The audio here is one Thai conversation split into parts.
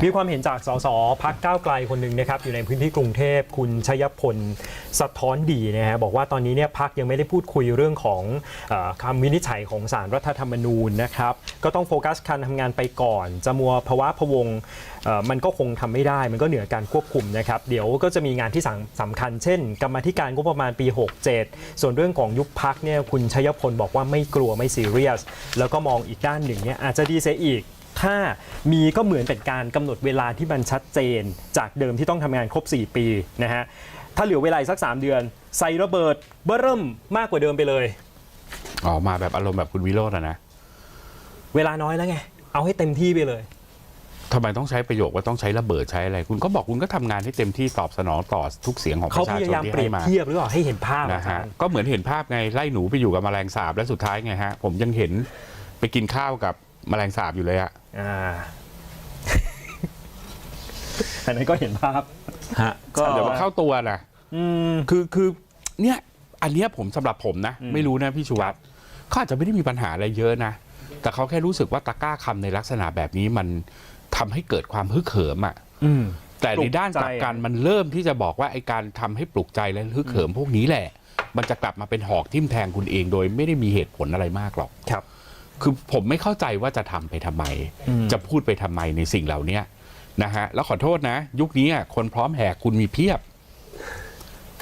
มีความเห็นจากสสพักก้าวไกลคนหนึ่งนะครับอยู่ในพื้นที่กรุงเทพคุณชยพลสะท้อนดีนะฮะบอกว่าตอนนี้เนี่ยพักยังไม่ได้พูดคุยเรื่องของออคำวินิจฉัยของสารรัฐธรรมนูญนะครับก็ต้องโฟกัสการทำงานไปก่อน จะมัวภาวะพวงเอ่อมันก็คงทำไม่ได้ มันก็เหนือการควบคุมนะครับ เดี๋ยวก็จะมีงานที่สำสำคัญ เช่น กรรมธิการงบประมาณปี 67 ส่วนเรื่องของยุบพักเนี่ยคุณชยพลบอกว่าไม่กลัวไม่ซีเรียส แล้วก็มองอีกด้านหนึ่งเนี่ยอาจจะดีเสียอีก ถ้ามีก็เหมือนเป็นการกำหนดเวลาที่มันชัดเจน จากเดิมที่ต้องทำงานครบ 4 ปีนะฮะถ้าเหลือเวลาอีกสัก 3 เดือนใส่ระเบิดเบ้อเริ่มมากกว่าเดิมไปเลยออกมาแบบอารมณ์แบบคุณวิโรจน์อะนะเวลาน้อยแล้วไงเอาให้เต็มที่ไปเลยทำไมต้องใช้ประโยคว่าต้องใช้ระเบิดใช้อะไร คุณก็บอกคุณก็ทำงานให้เต็มที่ตอบสนองต่อทุกเสียงของปเขาระพชาชยานยามที่เปรีให้ยบมาเทียบหรือเปล่าให้เห็นภาพนะอาฮะจารย์ก็เหมือนเห็นภาพไงไล่หนูไปอยู่กับแมลงสาบแล้วสุดท้ายไงฮะผมยังเห็นไปกินข้าวกับ แมลงสาบอยู่เลยอะอ่า อันนั้นก็เห็นภาพ ฮะก็เดี๋ยวมันเข้าตัวนะอืม คือคือเนี่ยอันเนี้ยผมสำหรับผมนะอืมไม่รู้นะพี่ชูวัตรเขาอาจจะไม่ได้มีปัญหาอะไรเยอะนะ แต่เขาแค่รู้สึกว่าตะกร้าคำในลักษณะแบบนี้มันทำให้เกิดความฮึกเหิมอะอืม แต่ปลุในกด้านกลับใจกันมันเริ่มที่จะบอกว่าไอการทำให้ปลุกใจและฮึกเหิมพวกนี้แหละ มันจะกลับมาเป็นหอกทิ่มแทงคุณเองโดยไม่ได้มีเหตุผลอะไรมากหรอก ครับ คือผมไม่เข้าใจว่าจะทำไปทำไมอืมจะพูดไปทำไมในสิ่งเหล่านี้นะฮะแล้วขอโทษนะ ยุคนี้อะคนพร้อมแหกคุณมีเพียบ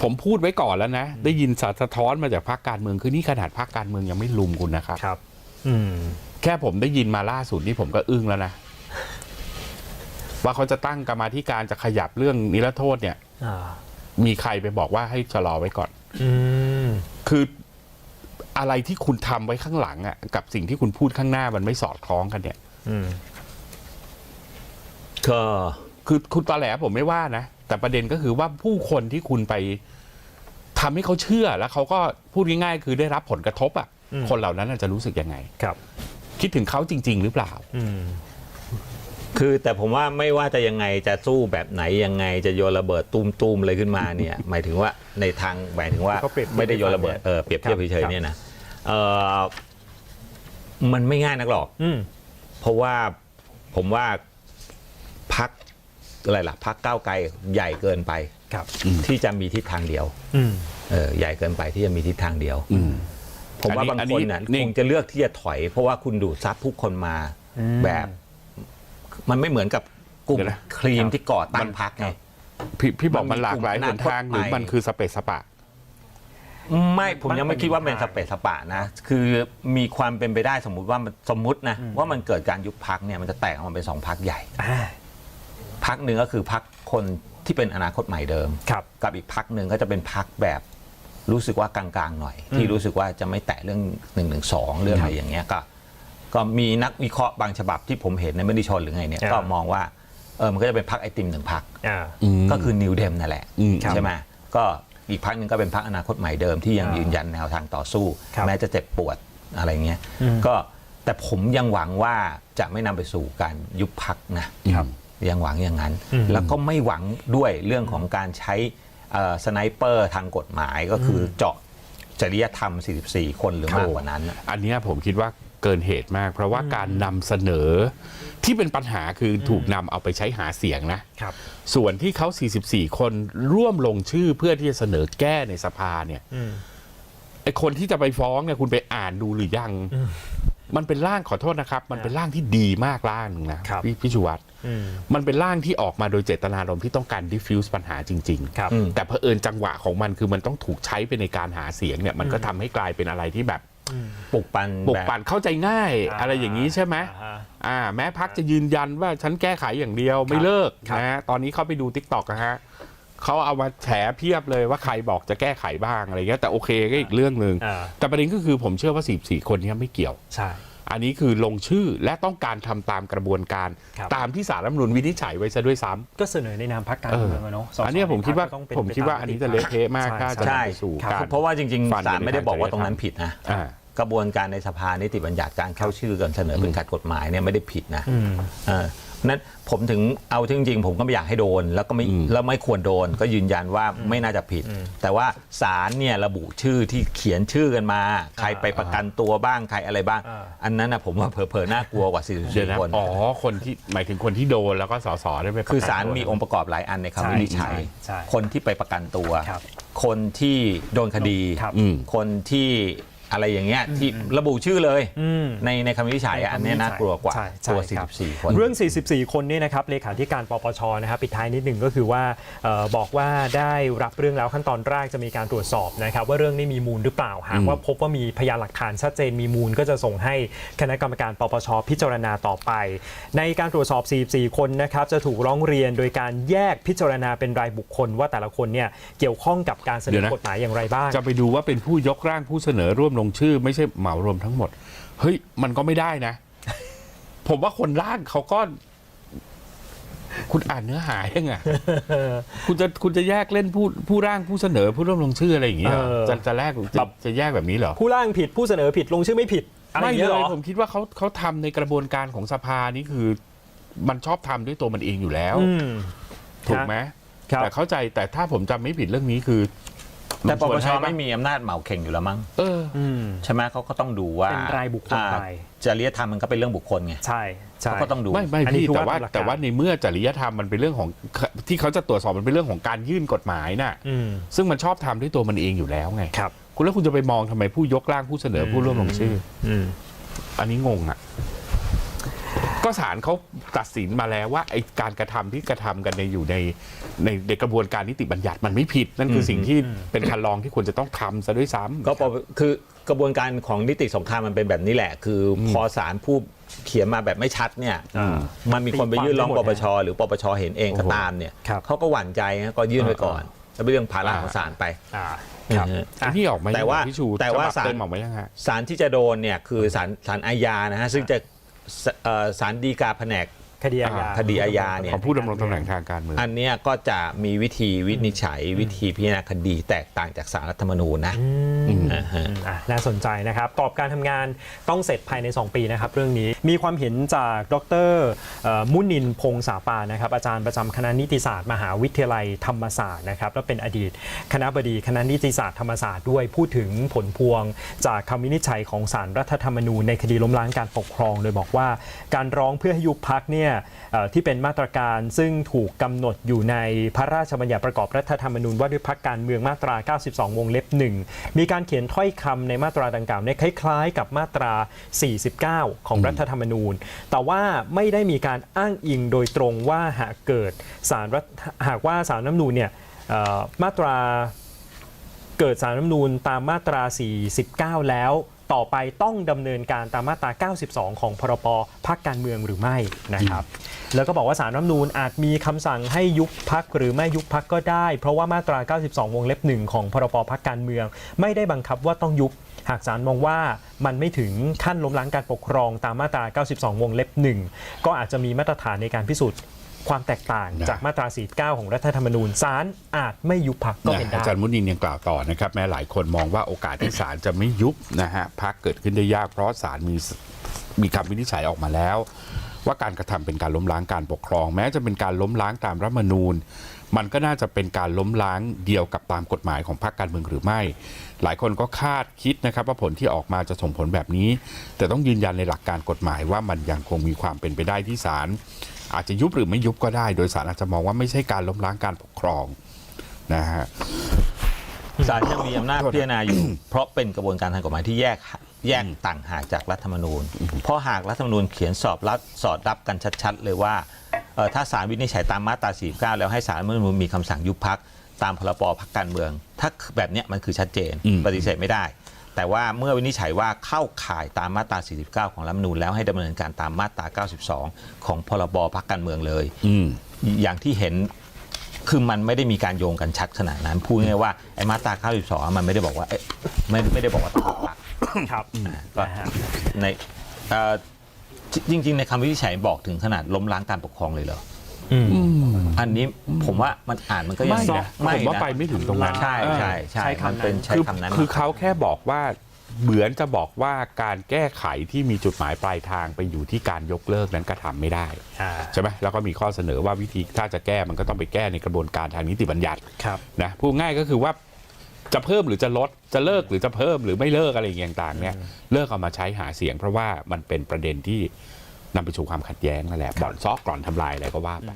ผมพูดไว้ก่อนแล้วนะ ได้ยินสะสะท้อนมาจากพรรคการเมืองคือนี่ขนาดพรรคการเมืองยังไม่ลุมคุณนะครับครับ อืมแค่ผมได้ยินมาล่าสุดนี่ผมก็อึ้งแล้วนะว่าเขาจะตั้งกรรมาธิการจะขยับเรื่องนิรโทษเนี่ยอ่ามีใครไปบอกว่าให้ชะลอไว้ก่อนอืมคือ อะไรที่คุณทำไว้ข้างหลังอะกับสิ่งที่คุณพูดข้างหน้ามันไม่สอดคล้องกันเนี่ยอืมก็คือคุณตอแหลผมไม่ว่านะแต่ประเด็นก็คือว่าผู้คนที่คุณไปทำให้เขาเชื่อแล้วเขาก็พูดง่ายๆคือได้รับผลกระทบอะอืมคนเหล่านั้นน่ะจะรู้สึกยังไงครับ คิดถึงเขาจริง ๆ หรือเปล่า อืม คือแต่ผมว่าไม่ว่าจะยังไงจะสู้แบบไหนยังไงจะโยนระเบิดตูมๆอะไรขึ้นมาเนี่ย หมายถึงว่าในทางหมายถึงว่าเขาเปรียบเทียบไม่ได้โยนระเบิดเออเปรียบเทียบครับเฉยๆเนี่ยนะเออมันไม่ง่ายนักหรอก อืม เพราะว่าผมว่าพักอะไรล่ะพักก้าวไกลใหญ่เกินไป ครับ ที่จะมีทิศทางเดียวอืม เออใหญ่เกินไปที่จะมีทิศทางเดียว อืม ผมว่าอันนี้บางอันคนี้นน่ะนี่คงจะเลือกที่จะถอย เพราะว่าคุณดูดซับผู้คนมาอืมแบบ มันไม่เหมือนกับกลุ่มเดี๋ยวนะครีมครับที่ก่อตั้งพักไง พี่พี่บอกมัมันนมีหลากหลายกลุ่หมนทางอนาคตหรือมันใหม่คือสเปซสปะ ไม่ผมยังไม่คิดว่าเป็นสเปซสปะนะ คือมีความเป็นไปได้สมมุติว่ามันสมมุตินะว่ามันเกิดการยุบพักเนี่ยมันจะแตกออกมาเป็นสองพักใหญ่อ่าพักหนึ่งก็คือพักคนที่เป็นอนาคตใหม่เดิม ครับ กับอีกพักหนึ่งก็จะเป็นพักแบบรู้สึกว่ากลางๆหน่อย ที่รู้สึกว่าจะไม่แตะเรื่องหนึ่งหนึ่งสองเรื่องอะไรอย่างเงี้ยก็ ก็มีนักวิเคราะห์บางฉบับที่ผมเห็นในมติชนหรือไงเนี่ยอ่า ก็มองว่าเออมันก็จะเป็นพักไอติมหนึ่งพัก อ่า ก็คือนิวเดมนั่นแหละอืมใช่ไหมก็อีกพักหนึ่งก็เป็นพักอนาคตใหม่เดิมที่ยังอ่ายืยืนยันแนวทางต่อสู้ ครับแม้จะเจ็บปวดอะไรเงี้ยอืม ก็แต่ผมยังหวังว่าจะไม่นำไปสู่การยุบพักนะครับ ยังหวังอย่างนั้นอืมแล้วก็ไม่หวังด้วยเรื่องของการใช้เอ่อสไนเปอร์ทางกฎหมายก็คือเจาะจริยธรรม 44 คนหรือมากกว่านั้นน่ะ อันเนี้ยผมคิดว่า เกินเหตุมาก เพราะว่าการนำเสนอที่เป็นปัญหาคือถูกนำเอาไปใช้หาเสียงนะ ครับ ส่วนที่เขา 44 คนร่วมลงชื่อเพื่อที่จะเสนอแก้ในสภาเนี่ยอืม ไอคนที่จะไปฟ้องเนี่ยคุณไปอ่านดูหรือยังอืมมันเป็นร่างขอโทษนะครับ มันเป็นร่างที่ดีมากร่างหนึ่งนะครับ พี่พี่ชูวัตร อืม มันเป็นร่างที่ออกมาโดยเจตนารมณ์ที่ต้องการ diffuse ปัญหาจริงครับอืมๆแต่เผอิญจังหวะของมันคือมันต้องถูกใช้ไปในการหาเสียงเนี่ยมันก็ทำให้กลายเป็นอะไรที่แบบ ปลุกปั่นปลุกแบบปั่นเข้าใจง่ายอ่าอะไรอย่างนี้ใช่ไหมอ่าฮะอ่าแม้พักจะยืนยันว่าฉันแก้ไขอย่างเดียวไม่เลิกครับนะฮะตอนนี้เขาไปดู t ิ k t o k นะฮะเขาเอามาแฉเพียบเลยว่าใครบอกจะแก้ไขบ้างอะไรเงี้ยแต่โอเคก็อีกเรื่องหนึ่งอ่าแต่ประเด็นก็คือผมเชื่อว่า44คนเนี้ไม่เกี่ยวใช่อันนี้คือลงชื่อและต้องการทำตามกระบวนการครับตามที่สารรัฐธรรมนูญวินิจฉัยไว้ซะด้วยซ้ำก็เสนอในนามพรรคการเออเมืองอะเนาะสสอันเนี้ยผมคิดว่าในพรรก็ต้องเป็นผมคิดว่าอันนี้จะเละเทะมากใช่ถ้าจะใช่นำไปสู่ครับการเพราะว่าจริงฟันๆศาลไม่ได้บอกว่าตรงนั้นผิดนะอ่า กระบวนการในสภานิติบัญญัติการเข้าชื่อกันเสนอเป็นขัดกฎหมายเนี่ยไม่ได้ผิดนะอืมเออนั้นผมถึงเอาจริงๆ ผมก็ไม่อยากให้โดน แล้วก็ไม่อืมแล้วไม่ควรโดนก็ยืนยันว่าไม่น่าจะผิด แต่ว่าศาลเนี่ยระบุชื่อที่เขียนชื่อกันมา ใครไปประกันตัวบ้างใครอะไรบ้างอ่าอันนั้นนะผมว่าเผลอๆน่ากลัวกว่าเดี๋ยวนะ44คนอ๋อคนที่หมายถึงคนที่โดนแล้วก็สสได้ไปประกันคือศาลตัวมีองค์ประกอบหลายอันในใช่คำวินิจฉัยใช่ใช่คนที่ไปประกันตัวครับคนที่โดนคดีครับอืมคนที่ อะไรอย่างเงี้ยที่ระบุชื่อเลยอืมในในคำวินิจฉัยอะอันเนี้ยน่ากลัวกว่าใช่ใช่ตัวครับ44 คน เรื่อง 44 คนเนี่ยนะครับเลขาธิการปปชนะครับปิดท้ายนิดหนึ่งก็คือว่าเออบอกว่าได้รับเรื่องแล้วขั้นตอนแรกจะมีการตรวจสอบนะครับว่าเรื่องนี้มีมูลหรือเปล่าหากว่าพบว่ามีพยานหลักฐานชัดเจนมีมูลก็จะส่งให้คณะกรรมการปปชพิจารณาต่อไป ในการตรวจสอบ 44 คนนะครับจะถูกร้องเรียนโดยการแยกพิจารณาเป็นรายบุคคล ว่าแต่ละคนเนี่ยเกี่ยวข้องกับการเสนเดี๋อยวนะกฎหมายอย่างไรบ้างจะไปดูว่าเป็นผู้ยกร่างผู้เสนอร่วมลงชื่อไม่ใช่เหมารวมทั้งหมด เฮ้ย มันก็ไม่ได้นะ ผมว่าคนร่างเขาก็ คุณอ่านเนื้อหายังไงคุณจะคุณจะแยกเล่นผู้ผู้ร่างผู้เสนอผู้ร่วมลงชื่ออะไรอย่างเงี้ยเหรอเออ จะจะแลกแบจะบจะแยกแบบนี้เหรอ ผู้ร่างผิดผู้เสนอผิดลงชื่อไม่ผิดอะไรอไม่ย่างเงี้ยเลเหรยอผมคิดว่าเขาเขาทำในกระบวนการของสภานี่คือ มันชอบทำด้วยตัวมันเองอยู่แล้ว อืม ถูกไหมครับ แต่เข้าใจแต่ถ้าผมจำไม่ผิดเรื่องนี้คือ แต่ปลุงปวนชให้ปะไม่มีอำนาจเหมาเข่งอยู่แล้วมั้งเออ อืม ใช่ไหมเขาก็ต้องดูว่าเป็นรายบุคคลอ่ไป จริยธรรมมันก็เป็นเรื่องบุคคลไงใช่ใช่ เขาก็ต้องดู ไม่ไม่อันนี้พี่คือแต่ว่าว่าตามหลักการ แต่ว่าในเมื่อจริยธรรมมันเป็นเรื่องของที่เขาจะตรวจสอบมันเป็นเรื่องของการยื่นกฎหมายน่ะ อืม ซึ่งมันชอบทำด้วยตัวมันเองอยู่แล้วไงครับ คุณแล้วคุณจะไปมองทำไมผู้ยกร่างผู้เสนอผู้ร่วมลงชื่อ อืม อันนี้งงอะ ก็ศาลเขาตัดสินมาแล้วว่าไอการกระทำที่กระทำกันในอยู่ในในในกระบวนการนิติบัญญัติมันไม่ผิด นั่นคือสิ่งที่เป็นคันลองที่ควรจะต้องทำซะด้วยซ้ำก็ปปคือกระบวนการของนิติสงครามมันเป็นแบบนี้แหละ คืออพอศาลผู้เขียนมาแบบไม่ชัดเนี่ยอ่ามันมีคนไปยื่นร้องตีปความได้หมดปชหรือปปชเห็นเองก็โอ้โหตามเนี่ยครับเขาก็หวั่นใจนะก็ยื่นไว้ก่อนแล้วเป็นเรื่องภาระของศาลไปอ่าครับอืมอันที่ออกมาแต่ว่าพี่ชูแต่ว่าฉบับศาลเต็มออกมายังฮะศาลที่จะโดนเนี่ยคือศาลศาลอาญานะฮะซึ่งจะ สารดีกาแผนก คดีอาญา คดีอาญาเนี่ยของผู้ดำรงตำแหน่งทางการเมือง อันเนี้ยก็จะมีวิธีวินิจฉัยวิธีพิจารณาคดีแตกต่างจากสารรัฐธรรมนูญนะอืมอ่าฮะ อะน่าสนใจนะครับกรอบการทำงานต้องเสร็จภายใน 2 ปีนะครับ เรื่องนี้มีความเห็นจากดรเอ่อมุนินพงษาปานนะครับ อาจารย์ประจำคณะนิติศาสตร์มหาวิทยาลัยธรรมศาสตร์นะครับและเป็นอดีตคณะบดีคณะนิติศาสตร์ธรรมศาสตร์ด้วยพูดถึงผลพวง จากคำวินิจฉัยของศาลรัฐธรรมนูญในคดีล้มล้างการปกครอง โดยบอกว่าการร้องเพื่อให้ยุบพักเนี่ยเอ่อที่เป็นมาตรการซึ่งถูกกำหนดอยู่ในพระราชบัญญัติประกอบรัฐธรรมนูญว่าด้วยพักการเมืองมาตรา 92 วงเล็บ 1 มีการเขียนถ้อยคำในมาตราดังกล่าวเนี่ยคล้าย ๆ กับมาตรา 49 ของรัฐธรรมนูญ แต่ว่าไม่ได้มีการอ้างอิงโดยตรงว่าหากเกิดสารหากว่าสารรัฐธรรมนูญเนี่ยมาตราเกิดสารรัฐธรรมนูญตามมาตรา 49 แล้ว ต่อไปต้องดำเนินการตามมาตรา 92 ของพรบพักการเมืองหรือไม่นะครับ แล้วก็บอกว่าสารรัฐธรรมนูญอาจมีคำสั่งให้ยุบพักหรือไม่ยุบพักก็ได้ เพราะว่ามาตรา 92 วงเล็บหนึ่งของพรบพักการเมือง ไม่ได้บังคับว่าต้องยุบ หากศาลมองว่ามันไม่ถึงขั้นล้มล้างการปกครองตามมาตรา 92 วงเล็บหนึ่งก็อาจจะมีมาตรฐานในการพิสูจน์ ความแตกต่างนะ จากมาตรา 49 ของรัฐธรรมนูญศาลอาจไม่ยุบพักก็เป็นนะได้ อาจารย์มุนินยังกล่าวต่อนะครับแม้หลายคนมองว่าโอกาสที่ศาลจะไม่ยุบนะฮะพักเกิดขึ้นได้ยากเพราะศาลมีมีคำวินิจฉัยออกมาแล้ว ว่าการกระทำเป็นการล้มล้างการปกครอง แม้จะเป็นการล้มล้างตามรัฐธรรมนูญ มันก็น่าจะเป็นการล้มล้างเดียวกับตามกฎหมายของพรรคการเมืองหรือไม่ หลายคนก็คาดคิดนะครับว่าผลที่ออกมาจะส่งผลแบบนี้ แต่ต้องยืนยันในหลักการกฎหมายว่ามันยังคงมีความเป็นไปได้ที่ศาล อาจจะยุบหรือไม่ยุบก็ได้ โดยศาลอาจจะมองว่าไม่ใช่การล้มล้างการปกครองนะฮะศาลยังมีอำนาจพิจารณาอยู่ เพราะเป็นกระบวนการทางกฎหมายที่แยกแยกต่างหากจากรัฐธรรมนูญ เพราะหากรัฐธรรมนูญเขียนสอบรับสอดรับกันชัดๆ เลยว่าเอ่อถ้าศาลวินิจฉัยตามมาตรา 49 แล้วให้ศาลรัฐธรรมนูญมีคำสั่งยุบพักตามพรบพักการเมือง ถ้าแบบเนี้ยมันคือชัดเจนอืมปฏิเสธไม่ได้ แต่ว่าเมื่อวินิจฉัยว่าเข้าข่ายตามมาตรา 49 ของรัฐธรรมนูญแล้วให้ดำเนินการตามมาตรา 92 ของพรบพักการเมืองเลย อืม อย่างที่เห็นคือมันไม่ได้มีการโยงกันชัดขนาดนั้น พูดง่ายๆว่าไอ้มาตรา 92มันไม่ได้บอกว่าเอ๊ะไม่ไม่ได้บอกว่าต้องยุบพรรคครับก็นะฮะ ในเอ่อจริง ๆ ในคำวินิจฉัยบอกถึงขนาดล้มล้างการปกครองเลยเหรอ อืม อันนี้ผมว่ามันอ่านมันก็ยังไม่นะไม่ผมว่านะไปไม่ถึงตรงนั้นใช่ใช่ใช่ใช้คำมันเป็นนั้นใช้คือคำนั้นคือเขาแค่บอกว่าเหมือนจะบอกว่าการแก้ไขที่มีจุดหมายปลายทางไปอยู่ที่การยกเลิกนั้นก็ทำไม่ได้อ่าใช่ไหมแล้วก็มีข้อเสนอว่าวิธีถ้าจะแก้มันก็ต้องไปแก้ในกระบวนการทางนิติบัญญัติครับนะพูดง่ายก็คือว่าจะเพิ่มหรือจะลดจะเลิกหรือจะเพิ่มหรือไม่เลิกอะไรอย่างเงี้ยต่างๆเนี่ยเลิกเอามาใช้หาเสียง เพราะว่ามันเป็นประเด็นที่นำไปสู่ความขัดแย้งนั่นแหละบ่อนซอกกร่อนทำลายอะไรก็ว่าไป